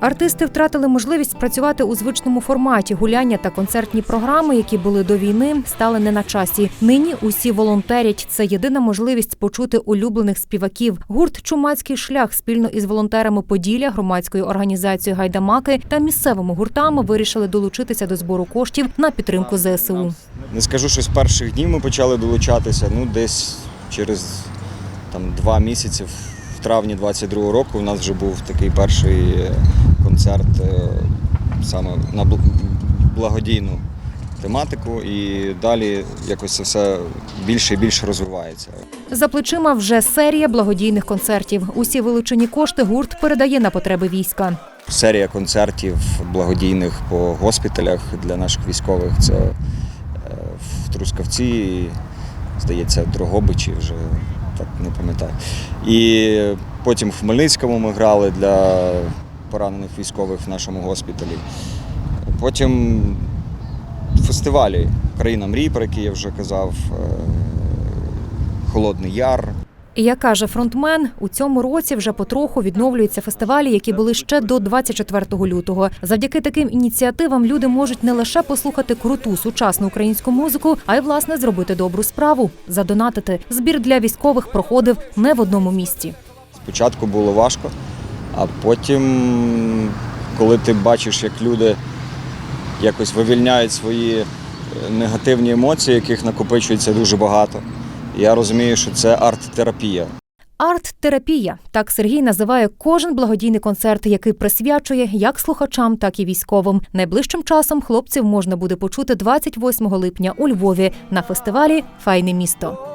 Артисти втратили можливість працювати у звичному форматі. Гуляння та концертні програми, які були до війни, стали не на часі. Нині усі волонтерять. Це єдина можливість почути улюблених співаків. Гурт Чумацький шлях спільно із волонтерами Поділля, громадською організацією Гайдамаки та місцевими гуртами вирішили долучитися до збору коштів на підтримку ЗСУ. Не скажу, що з перших днів ми почали долучатися. Ну, десь через там, два місяці, в травні 22-го року, у нас вже був такий перший е, концерт е, саме на благодійну тематику, і далі якось це все більше і більше розвивається. За плечима вже серія благодійних концертів. Усі вилучені кошти гурт передає на потреби війська. Серія концертів благодійних по госпіталях для наших військових. Це е, в Трускавці, здається, Дрогобичі вже так не пам'ятаю. І потім в Хмельницькому ми грали для поранених військових в нашому госпіталі. Потім фестивалі Країна мрій, про які я вже казав, е, Холодний Яр. І як каже фронтмен, у цьому році вже потроху відновлюються фестивалі, які були ще до 24 лютого. Завдяки таким ініціативам люди можуть не лише послухати круту сучасну українську музику, а й власне зробити добру справу задонатити. Збір для військових проходив не в одному місці. Спочатку було важко, а потім, коли ти бачиш, як люди якось вивільняють свої е, негативні емоції, яких накопичується дуже багато, я розумію, що це арт-терапія. Арт-терапія так Сергій називає кожен благодійний концерт, який присвячує як слухачам, так і військовим. Найближчим часом хлопців можна буде почути 28 липня у Львові на фестивалі Файне місто.